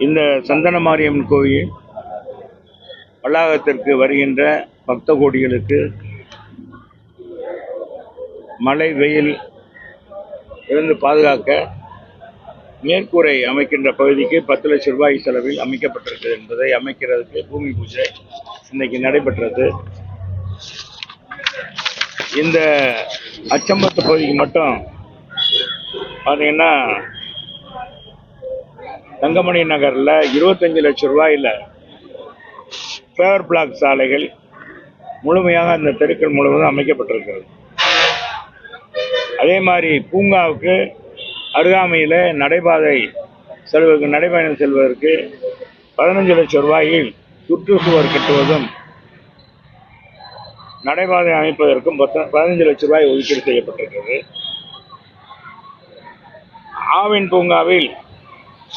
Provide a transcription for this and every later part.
இந்த சந்தன மாரியம்மன் கோயில் வளாகத்திற்கு வருகின்ற பக்த கோடிகளுக்கு மழை வெயில் இருந்து பாதுகாக்க மேற்கூரை அமைக்கின்ற பகுதிக்கு பத்து லட்சம் ரூபாய் செலவில் அமைக்கப்பட்டிருக்கிறது என்பதை அமைக்கிறதுக்கு பூமி பூஜை இன்னைக்கு நடைபெற்றது. இந்த அச்சம்பத்து பகுதிக்கு மட்டும் பார்த்தீங்கன்னா தங்கமணி நகரில் இருபத்தஞ்சு லட்சம் ரூபாயில் ஃபேவர் பிளாக் சாலைகள் முழுமையாக அந்த தெருக்கள் முழுவதும் அமைக்கப்பட்டிருக்கிறது. அதே மாதிரி பூங்காவுக்கு அருகாமையில் நடைபாதை செல்வதற்கு நடைபயணம் செல்வதற்கு பதினஞ்சு லட்சம் ரூபாயில் சுற்றுச்சுவர் கட்டுவதும் நடைபாதை அமைப்பதற்கும் பத்த- பதினஞ்சு லட்சம் ரூபாய் ஒதுக்கீடு செய்யப்பட்டிருக்கிறது. ஆவின் பூங்காவில்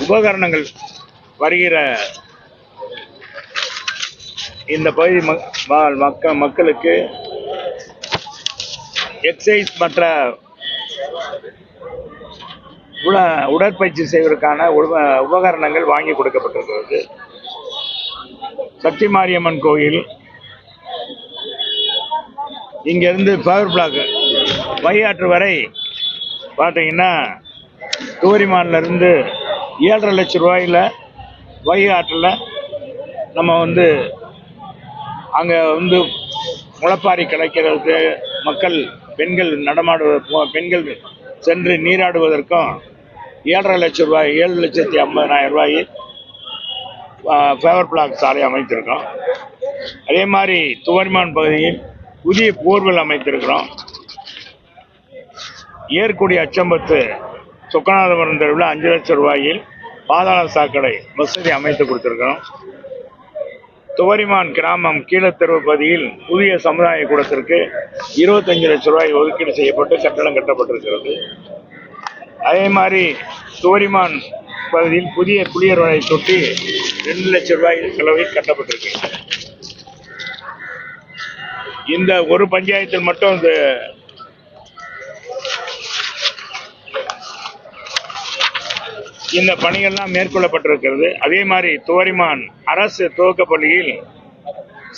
உபகரணங்கள் வருகிற இந்த பகுதி மக்- மக்க மக்களுக்கு எக்ஸசைஸ் மற்ற உட உடற்பயிற்சி செய்வதற்கான உப- உபகரணங்கள் வாங்கி கொடுக்கப்பட்டிருக்கிறது. சக்தி மாரியம்மன் கோயில். இங்கிருந்து பவர் பிளாக் வையாற்று வரை பார்த்தீங்கன்னா தூரிமான்ல இருந்து ஏழரை லட்சம் ரூபாயில் வைகை ஆற்றில் நம்ம வந்து அங்கே வந்து முளப்பாரி கிடைக்கிறதுக்கு மக்கள் பெண்கள் நடமாடுவதற்கும் பெண்கள் சென்று நீராடுவதற்கும் ஏழரை லட்சம் ரூபாய் ஏழு லட்சத்தி ஐம்பதனாயிரம் ரூபாய் ஃபேவர் பிளாக் சாலை அமைத்திருக்கோம் அதே மாதிரி துவரிமான் பகுதியில் புதிய போர்வெல் அமைத்திருக்கிறோம். ஏற்குடி அச்சம்பத்து சொக்கநாதபுரம் தெருவில் அஞ்சு லட்சம் ரூபாயில் பாதாள சாக்கடை வசதி அமைத்து கொடுத்துருக்கிறோம். துவரிமான் கிராமம் கீழத்தெருவு பகுதியில் புதிய சமுதாய கூடத்திற்கு இருபத்தஞ்சு லட்சம் ரூபாய் ஒதுக்கீடு செய்யப்பட்டு கட்டடம் கட்டப்பட்டிருக்கிறது. அதே மாதிரி துவரிமான் பகுதியில் புதிய குளியர் வலை தொட்டி ரெண்டு லட்சம் ரூபாய் செலவில் கட்டப்பட்டிருக்கிறது இந்த ஒரு பஞ்சாயத்தில் மட்டும் இந்த இந்த பணிகள்லாம் மேற்கொள்ளப்பட்டிருக்கிறது. அதே மாதிரி துவரிமான் அரசு துவக்க பள்ளியில்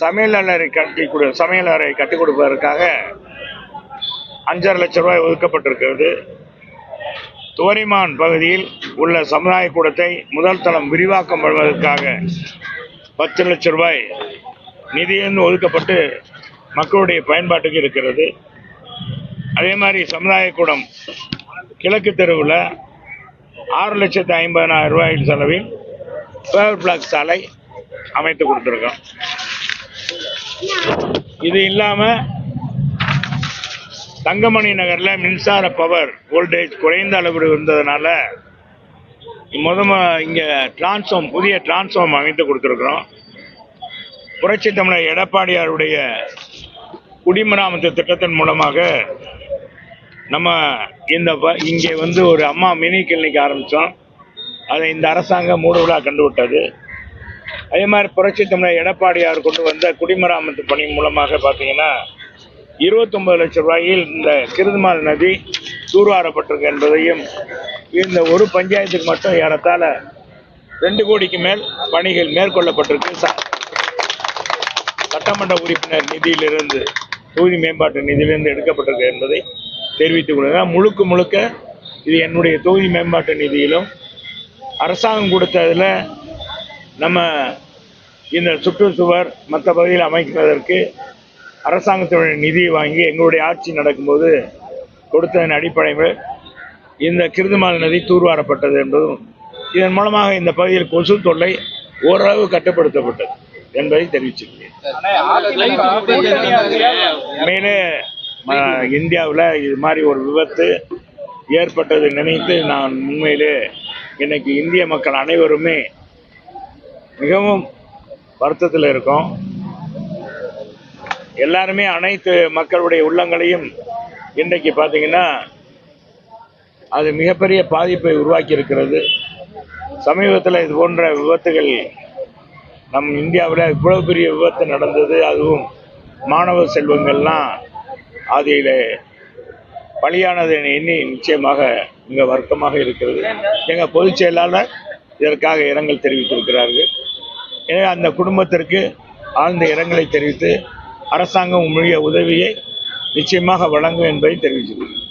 சமையலறை கட்டி கொடு சமையலறை கட்டி கொடுப்பதற்காக அஞ்சரை லட்சம் ரூபாய் ஒதுக்கப்பட்டிருக்கிறது. துவரிமான் பகுதியில் உள்ள சமுதாய கூடத்தை முதல் தளம் விரிவாக்கம் பண்ணுவதற்காக பத்து லட்சம் ரூபாய் நிதியிலிருந்து ஒதுக்கப்பட்டு மக்களுடைய பயன்பாட்டுக்கு இருக்கிறது. அதே மாதிரி சமுதாய கூடம் கிழக்கு தெருவில் ஆறு லட்சத்து ஐம்பதனாயிரம் ரூபாய் செலவில் பேவர் பிளாக் சாலை அமைத்து கொடுத்துருக்கோம். இது இல்லாமல் தங்கமணி நகரில் மின்சார பவர் வோல்டேஜ் குறைந்த அளவு இருந்ததுனால முதம இங்கே டிரான்ஸ்ஃபார்ம் புதிய டிரான்ஸ்ஃபார்ம் அமைத்து கொடுத்துருக்குறோம். புரட்சி தமிழர் எடப்பாடியாருடைய குடிமராமத்து திட்டத்தின் மூலமாக நம்ம இந்த ப- இங்கே வந்து ஒரு அம்மா மினி கிளினிக் ஆரம்பித்தோம். அதை இந்த அரசாங்கம் மூடுவிழா கண்டு விட்டது. அதே மாதிரி புரட்சி தமிழர் எடப்பாடியார் கொண்டு வந்த குடிமராமத்து பணி மூலமாக பார்த்தீங்கன்னா இருபத்தொம்பது லட்சம் ரூபாயில் இந்த கிருதுமால் நதி தூர்வாரப்பட்டிருக்கு என்பதையும் இந்த ஒரு பஞ்சாயத்துக்கு மட்டும் ஏறத்தாழ ரெண்டு கோடிக்கு மேல் பணிகள் மேற்கொள்ளப்பட்டிருக்கு. சட்டமன்ற உறுப்பினர் நிதியிலிருந்து தொகுதி மேம்பாட்டு நிதியிலிருந்து எடுக்கப்பட்டிருக்கு என்பதை தெரிவித்துக் கொள்கிறேன். முழுக்க முழுக்க இது என்னுடைய தொகுதி மேம்பாட்டு நிதியிலும் அரசாங்கம் கொடுத்ததில் நம்ம இந்த சுற்றுச்சுவர் மற்ற பகுதியில் அமைப்பதற்கு அரசாங்கத்தினுடைய நிதியை வாங்கி எங்களுடைய ஆட்சி நடக்கும்போது கொடுத்ததன் அடிப்படையில் இந்த கிருதுமால் நதி தூர்வாரப்பட்டது என்பதும் இதன் மூலமாக இந்த பகுதியில் கொசு தொல்லை ஓரளவு கட்டுப்படுத்தப்பட்டது என்பதை தெரிவிச்சுக்கிறேன். உண்மையிலே இந்தியாவில் இது மாதிரி ஒரு விபத்து ஏற்பட்டதை நினைத்து நான் உண்மையிலே இன்னைக்கு இந்திய மக்கள் அனைவருமே மிகவும் வருத்தத்தில் இருக்கோம். எல்லாருமே அனைத்து மக்களுடைய உள்ளங்களையும் இன்றைக்கு பார்த்தீங்கன்னா அது மிகப்பெரிய பாதிப்பை உருவாக்கி இருக்கிறது சமீபத்தில் இது போன்ற விபத்துகள் நம் இந்தியாவில் இவ்வளவு பெரிய விபத்து நடந்தது அதுவும் மாணவ செல்வங்கள்லாம் அதில் பலியானதை எண்ணி நிச்சயமாக மிக வருத்தமாக இருக்கிறது. எங்கள் பொதுச் செயலாளர் இதற்காக இரங்கல் தெரிவித்திருக்கிறார்கள். எனவே அந்த குடும்பத்திற்கு ஆழ்ந்த இரங்கலை தெரிவித்து அரசாங்கம் உரிய உதவியை நிச்சயமாக வழங்கும் என்பதை தெரிவிச்சிருக்கிறேன்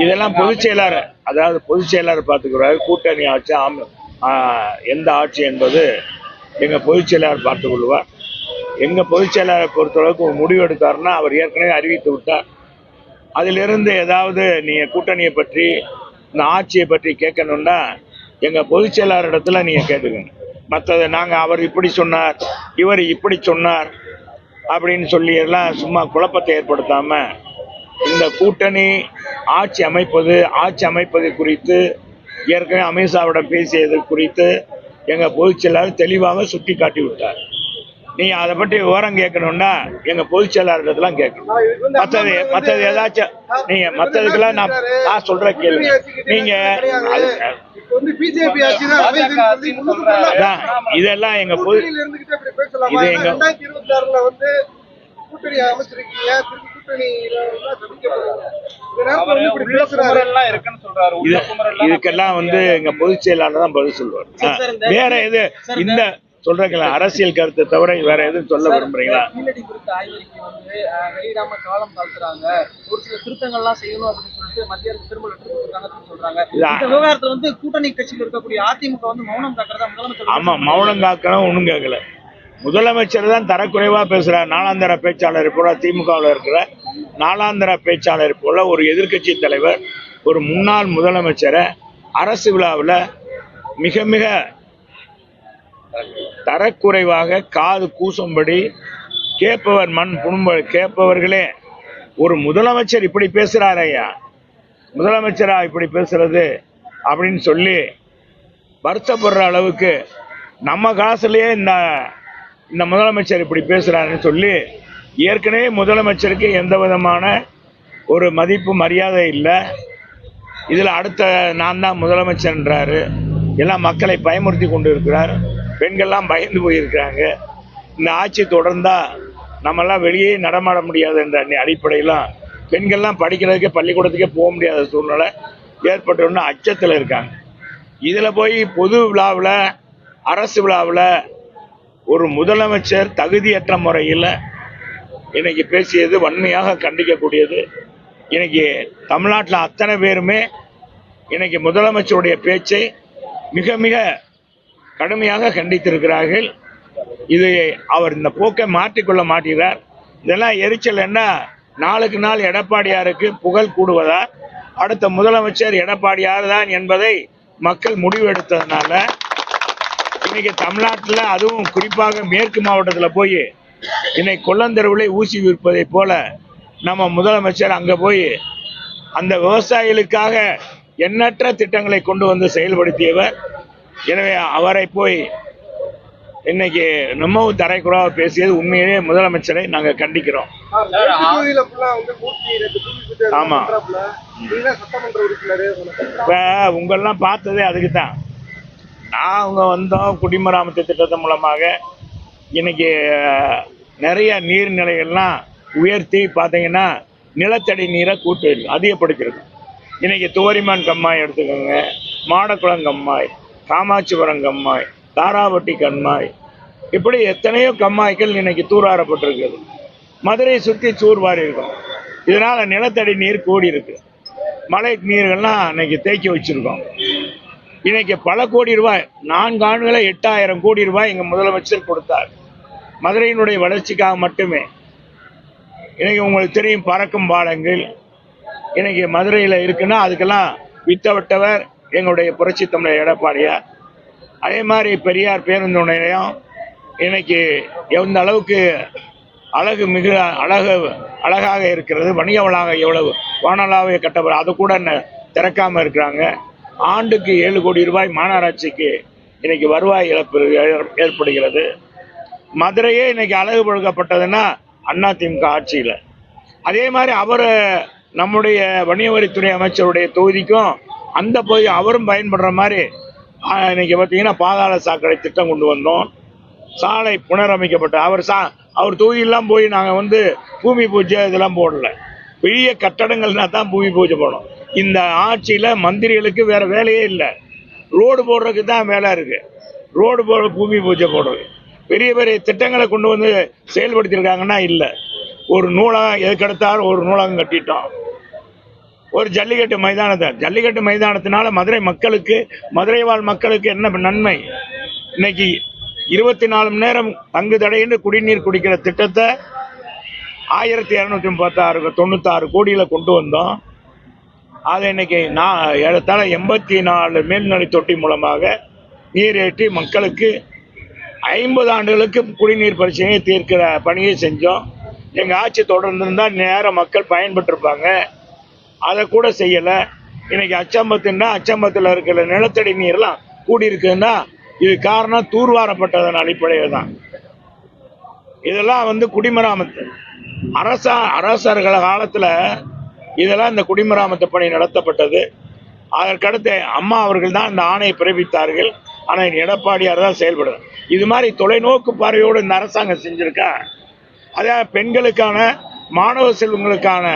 இதெல்லாம் பொதுச் செயலாளர் அதாவது பொதுச் செயலாளர் பார்த்துக்கிறாரு கூட்டணி ஆட்சி எந்த ஆட்சி என்பது எங்க பொதுச் செயலாளர் பார்த்துக் எங்கள் பொதுச் செயலாளரை பொறுத்தளவுக்கு ஒரு முடிவு எடுத்தாருன்னா அவர் ஏற்கனவே அறிவித்து விட்டார். அதிலிருந்து ஏதாவது நீங்கள் கூட்டணியை பற்றி இந்த ஆட்சியை பற்றி கேட்கணுன்னா எங்கள் பொதுச் செயலாளரிடத்துல நீங்கள் கேட்டுக்கணும் மற்றது நாங்கள் அவர் இப்படி சொன்னார் இவர் இப்படி சொன்னார் அப்படின்னு சொல்லி எல்லாம் சும்மா குழப்பத்தை ஏற்படுத்தாமல் இந்த கூட்டணி ஆட்சி அமைப்பது ஆட்சி அமைப்பது குறித்து ஏற்கனவே அமித்ஷாவிடம் பேசியது குறித்து எங்கள் பொதுச் செயலாளர் தெளிவாக சுட்டி காட்டி விட்டார். நீங்க அதை பற்றி விவரம் கேட்கணும்னா எங்க பொதுச் செயலாளர்லாம் கேட்கணும். மற்றது மற்றது ஏதாச்சும் நீங்க மற்றதுக்கெல்லாம் நான் நான் சொல்ற கேள்வி. நீங்க இதெல்லாம் எங்க பொது இது எங்க- இதுக்கெல்லாம் வந்து எங்க பொதுச் செயலாளர் தான் பதில் சொல்லுவார். ஆ, வேற எது இந்த சொல்றீங்களா? அரசியல் கருத்தை தவிர வேற எதுவும் சொல்ல விரும்புறீங்களா? கீழடி குறித்த ஆய்வறிக்கை வந்து அஹ், வெளியிடாம காலம் தாழ்த்துறாங்க. ஒரு சில திருத்தங்கள்லாம் செய்யணும் அப்படின்னு சொல்லிட்டு மத்திய அரசு திரும்ப லெட்டர் கொடுத்துருக்காங்கன்னு சொல்றாங்க. இது இந்த விவகாரத்துல வந்து கூட்டணி கட்சியில் இருக்கக்கூடிய அதிமுக வந்து மௌனம் காக்கிறதா முதலமைச்சர் ஆமா மௌனம் காக்கணும் ஒண்ணும் கேட்கல முதலமைச்சர் தான் தரக்குறைவா பேசுறார். நாளாந்தர பேச்சாளர் போல திமுகவில் இருக்கிற நாளாந்தர பேச்சாளர் போல ஒரு எதிர்க்கட்சி தலைவர் ஒரு முன்னாள் முதலமைச்சரை அரசு விழாவில் மிக மிக தரக்குறைவாக காது கூசும்படி கேட்பவர் மண் புண்ப கேட்பவர்களே ஒரு முதலமைச்சர் இப்படி பேசுகிறார் ஐயா. முதலமைச்சரா இப்படி பேசுறது அப்படின்னு சொல்லி வருத்தப்படுற அளவுக்கு நம்ம காசுலயே இந்த இந்த முதலமைச்சர் இப்படி பேசுறாருன்னு சொல்லி ஏற்கனவே முதலமைச்சருக்கு எந்த விதமான ஒரு மதிப்பு மரியாதை இல்லை. இதில் அடுத்த நான் தான் முதலமைச்சர்ன்றாரு. எல்லாம் மக்களை பயமுறுத்தி கொண்டு இருக்கிறார் பெண்கள்லாம் பயந்து போயிருக்கிறாங்க. இந்த ஆட்சி தொடர்ந்தா நம்மெல்லாம் வெளியே நடமாட முடியாது என்ற அடிப்படையிலாம் பெண்கள்லாம் படிக்கிறதுக்கே பள்ளிக்கூடத்துக்கே போக முடியாத சூழ்நிலை ஏற்பட்டோன்னு அச்சத்தில் இருக்காங்க. இதில் போய் பொது விழாவில் அரசு விழாவில் ஒரு முதலமைச்சர் தகுதியற்ற முறையில் இன்னைக்கு பேசியது வன்மையாக கண்டிக்கக்கூடியது. இன்னைக்கு தமிழ்நாட்டில் அத்தனை பேருமே இன்னைக்கு முதலமைச்சருடைய பேச்சை மிக மிக கடுமையாக கண்டித்திருக்கிறார்கள். இது அவர் இந்த போக்கை மாற்றிக்கொள்ள மாட்டேங்கிறார் இதெல்லாம் எரிச்சல் என்ன? நாளுக்கு நாள் எடப்பாடியாருக்கு புகழ் கூடுவதா? அடுத்த முதலமைச்சர் எடப்பாடியார் தான் என்பதை மக்கள் முடிவெடுத்ததுனால இன்னைக்கு தமிழ்நாட்டில் அதுவும் குறிப்பாக மேற்கு மாவட்டத்தில் போய் இன்னைக்கு கொல்லந்தெருவில் ஊசி விற்பதை போல நம்ம முதலமைச்சர் அங்கே போய் அந்த விவசாயிகளுக்காக எண்ணற்ற திட்டங்களை கொண்டு வந்து செயல்படுத்தியவர். எனவே அவரை போய் இன்னைக்கு நம்மவும் தரைக்குறவா பேசியது உண்மையிலே முதலமைச்சரை நாங்கள் கண்டிக்கிறோம். ஆமாம் ஆமா. இப்போ உங்களெல்லாம் பார்த்ததே அதுக்கு தான் நாங்க வந்தோம் குடிமராமத்து திட்டத்தின் மூலமாக. இன்னைக்கு நிறைய நீர்நிலைகள்லாம் உயர்த்தி பார்த்தீங்கன்னா நிலத்தடி நீரை கூட்டு அதிகப்படுத்திருக்கு இன்னைக்கு துவரிமான் கம்மாய் எடுத்துக்கோங்க மாடக்குளம் கம்மாய் காமாட்சிபுரம் கம்மாய் தாராவட்டி கண்மாய். இப்படி எத்தனையோ கம்மாய்கள் இன்னைக்கு தூராறப்பட்டிருக்குது மதுரையை சுற்றி சூர்வாரி இருக்கும். இதனால் நிலத்தடி நீர் கூடி இருக்கு. மழை நீர்கள்லாம் இன்னைக்கு தேக்கி வச்சிருக்கோம். இன்னைக்கு பல கோடி ரூபாய் நான்கு ஆண்டுகளை எட்டாயிரம் கோடி ரூபாய் எங்கள் முதலமைச்சர் கொடுத்தார். மதுரையினுடைய வளர்ச்சிக்காக மட்டுமே. இன்னைக்கு உங்களுக்கு தெரியும் பறக்கும் பாலங்கள். இன்னைக்கு மதுரையில் இருக்குன்னா அதுக்கெல்லாம் வித்தவிட்டவர் எங்களுடைய புரட்சி தமிழர் எடப்பாடியார் அதே மாதிரி பெரியார் பேருந்து நிலையம் இன்னைக்கு எந்த அளவுக்கு அழகு மிக அழகு அழகாக இருக்கிறது வணிக வளாக எவ்வளவு வானலாவை கட்டப்படும் அது கூட இன்னும் திறக்காமல் இருக்கிறாங்க. ஆண்டுக்கு ஏழு கோடி ரூபாய் மாநகராட்சிக்கு இன்னைக்கு வருவாய் இழப்பு ஏற்- ஏற்படுகிறது. மதுரையே இன்னைக்கு அழகு படுக்கப்பட்டதுன்னா அண்ணா அதிமுக ஆட்சியில். அதே மாதிரி அவர் நம்முடைய வணிகவரித்துறை அமைச்சருடைய தொகுதிக்கும் அந்த பகுதி அவரும் பயன்படுற மாதிரி இன்னைக்கு பார்த்தீங்கன்னா பாதாள சாக்கடை திட்டம் கொண்டு வந்தோம். சாலை புனரமைக்கப்பட்ட அவர் சா அவர் தொகுதியெல்லாம் போய் நாங்கள் வந்து பூமி பூஜை இதெல்லாம் போடல. பெரிய கட்டடங்கள்னா தான் பூமி பூஜை போனோம் இந்த ஆட்சியில் மந்திரிகளுக்கு வேறு வேலையே இல்லை. ரோடு போடுறதுக்கு தான் வேலை இருக்குது ரோடு போட பூமி பூஜை போடுறது. பெரிய பெரிய திட்டங்களை கொண்டு வந்து செயல்படுத்தியிருக்காங்கன்னா இல்லை. ஒரு நூலகம் எதுக்கெடுத்தாலும் ஒரு நூலகம் கட்டிட்டோம். ஒரு ஜல்லிக்கட்டு மைதானத்தை. ஜல்லிக்கட்டு மைதானத்தினால மதுரை மக்களுக்கு மதுரை வாழ் மக்களுக்கு என்ன நன்மை? இன்னைக்கு இருபத்தி நாலு மணி நேரம் தங்கு தடையின்றி குடிநீர் குடிக்கிற திட்டத்தை ஆயிரத்தி இரநூத்தி முப்பத்தாறு தொண்ணூத்தாறு கோடியில் கொண்டு வந்தோம். அதை இன்னைக்கு நான் ஏறத்தாழ எண்பத்தி நாலு மேல்நிலை தொட்டி மூலமாக ஏற்றி மக்களுக்கு ஐம்பது ஆண்டுகளுக்கு குடிநீர் பிரச்சனையை தீர்க்கிற பணியை செஞ்சோம். எங்கள் ஆட்சி தொடர்ந்திருந்தால் நேரம் மக்கள் பயன்பட்டிருப்பாங்க அதை கூட செய்யலை. இன்னைக்கு அச்சம்பத்துன்னா அச்சம்பத்தில் இருக்கிற நிலத்தடி நீர்லாம் கூடியிருக்குன்னா இது காரணம் தூர்வாரப்பட்டதன் அடிப்படையில் தான். இதெல்லாம் வந்து குடிமராமத்து. அரசா அரசர்கள் காலத்தில் இதெல்லாம் இந்த குடிமராமத்து பணி நடத்தப்பட்டது. அதற்கடுத்து அம்மா அவர்கள் தான் இந்த ஆணையை பிறப்பித்தார்கள். ஆனால் எடப்பாடியார் தான் செயல்படுது இது மாதிரி தொலைநோக்கு பார்வையோடு இந்த அரசாங்கம் செஞ்சுருக்கா? அதே பெண்களுக்கான மாணவ செல்வங்களுக்கான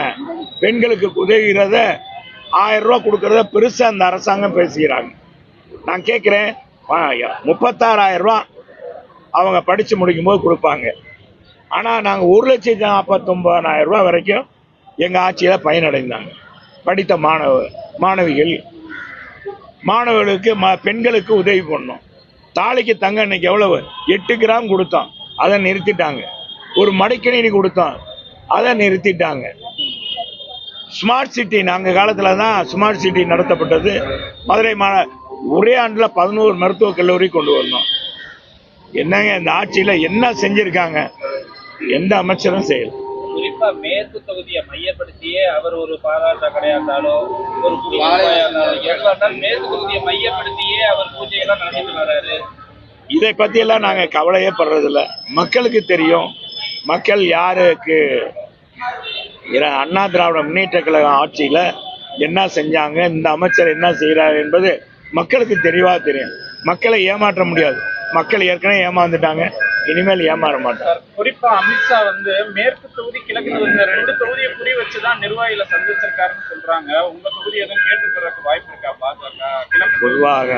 பெண்களுக்கு உதவுகிறத ஆயிரம் ரூபா கொடுக்கறத பெருசாக அந்த அரசாங்கம் பேசுகிறாங்க. நான் கேட்குறேன் முப்பத்தாறாயிரம் ரூபா அவங்க படித்து முடிக்கும் போது கொடுப்பாங்க. ஆனால் நாங்கள் ஒரு லட்சத்தி நாற்பத்தொம்பதாயிரம் ரூபா வரைக்கும் எங்கள் ஆட்சியில் பயனடைந்தாங்க. படித்த மாணவ மாணவிகள் மாணவர்களுக்கு ம பெண்களுக்கு உதவி பண்ணோம். தாலிக்கு தங்க இன்னைக்கு எவ்வளவு? எட்டு கிராம் கொடுத்தோம். அதை நிறுத்திட்டாங்க. ஒரு மடிக்கணினி கொடுத்தோம். அதை நிறுத்திட்டாங்க. ஸ்மார்ட் சிட்டி நாங்கள் காலத்தில் தான் ஸ்மார்ட் சிட்டி நடத்தப்பட்டது. மதுரை மா ஒரே ஆண்டில் பதினோரு மருத்துவக் கல்லூரி கொண்டு வந்தோம். என்னங்க இந்த ஆட்சியில் என்ன செஞ்சுருக்காங்க? எந்த அமைச்சரும் செய்யல. குறிப்பா மேற்கு தொகுதியை மையப்படுத்தியே அவர் ஒரு பாராட்ட இருந்தாலும் இருந்தாலும் மேற்கு தொகுதியை மையப்படுத்தியே அவர் பூஜையெல்லாம் நடத்திட்டு வர்றாரு இதை பற்றியெல்லாம் நாங்கள் கவலையே படுறதில்ல. மக்களுக்கு தெரியும். மக்கள் யாருக்கு? அண்ணா திராவிட முன்னேற்ற கழக ஆட்சியில் என்ன செஞ்சாங்க இந்த அமைச்சர் என்ன செய்கிறார் என்பது மக்களுக்கு தெளிவாக தெரியும். மக்களை ஏமாற்ற முடியாது. மக்கள் ஏற்கனவே ஏமாந்துட்டாங்க. இனிமேல் ஏமாற மாட்டாங்க. சார் குறிப்பா அமித்ஷா வந்து மேற்கு தொகுதி கிழக்கு தொகுதி ரெண்டு தொகுதியை குறி வச்சுதான் நிர்வாகிகளை சந்திச்சிருக்காருன்னு சொல்றாங்க. உங்க தொகுதி எதுவும் கேட்டுக்கிறதுக்கு வாய்ப்பு இருக்கா பாஜக பொதுவாக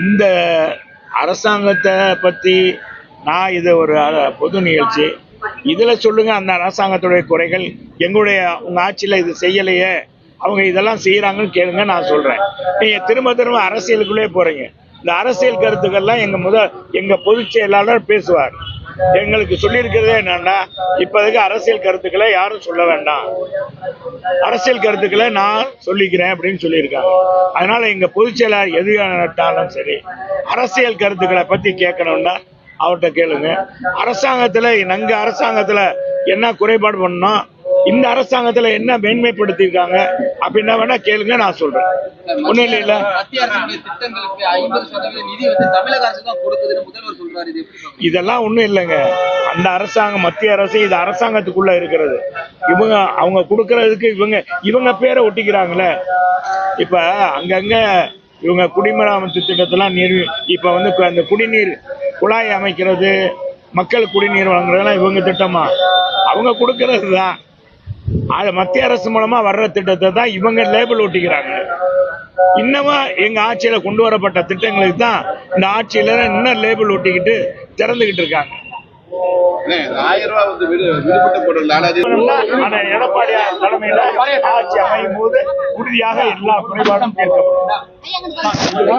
இந்த அரசாங்கத்தை பற்றி நான் இது ஒரு அ- பொது நிகழ்ச்சி. இதில் சொல்லுங்க அந்த அரசாங்கத்துடைய குறைகள் எங்களுடைய உங்கள் ஆட்சியில் இது செய்யலையே அவங்க இதெல்லாம் செய்கிறாங்கன்னு கேளுங்க நான் சொல்கிறேன் நீங்கள் திரும்ப திரும்ப அரசியலுக்குள்ளே போகிறீங்க இந்த அரசியல் கருத்துக்கள்லாம் எங்கள் முத எங்கள் பொதுச் செயலாளர் பேசுவார். எங்களுக்கு சொல்லியிருக்கிறதே என்னன்னா இப்போதைக்கு அரசியல் கருத்துக்களை யாரும் சொல்ல வேண்டாம். அரசியல் கருத்துக்களை நான் சொல்லிக்கிறேன் அப்படின்னு சொல்லியிருக்காங்க. அதனால எங்கள் பொதுச் செயலாளர் எது நட்டாலும் சரி அரசியல் கருத்துக்களை பற்றி கேட்கணும்னா அவர்கிட்ட கேளுங்க. அரசாங்கத்துல எங்க அரசாங்கத்துல என்ன குறைபாடு பண்ணோம் இந்த அரசாங்கத்துல என்ன மேன்மைப்படுத்தியிருக்காங்க அப்படின்னா வேணா கேளுங்க நான் சொல்றேன். இது எப்படி பாக்குறீங்க? இதெல்லாம் ஒண்ணும் இல்லைங்க. அந்த அரசாங்கம் மத்திய அரசு இது அரசாங்கத்துக்குள்ள இருக்கிறது. இவங்க அவங்க கொடுக்கறதுக்கு இவங்க இவங்க பேரை ஒட்டிக்கிறாங்களே. இப்ப அங்கங்க இவங்க குடிமராமத்து திட்டத்தெல்லாம் நீர் இப்ப வந்து அந்த குடிநீர் குழாய் அமைக்கிறது மக்கள் குடிநீர் வழங்குறதுலாம் இவங்க திட்டமா? அவங்க கொடுக்கறது தான். அது மத்திய அரசு மூலமா வர்ற திட்டத்தை தான் இவங்க லேபிள் ஒட்டிக்கிறாங்க. இன்னமும் எங்க ஆட்சியில கொண்டு வரப்பட்ட திட்டங்களுக்கு தான் இந்த ஆட்சியில இன்னும் லேபிள் ஒட்டிக்கிட்டு திறந்துகிட்டு இருக்காங்க. ஆயிரம் ரூபாய் வந்து விடு விடுபட்ட பொருள் ஆனா எடப்பாடியார் தலைமையில ஆட்சி அமையும் போது உறுதியாக எல்லா குறைபாடும் தீர்க்கப்படும்.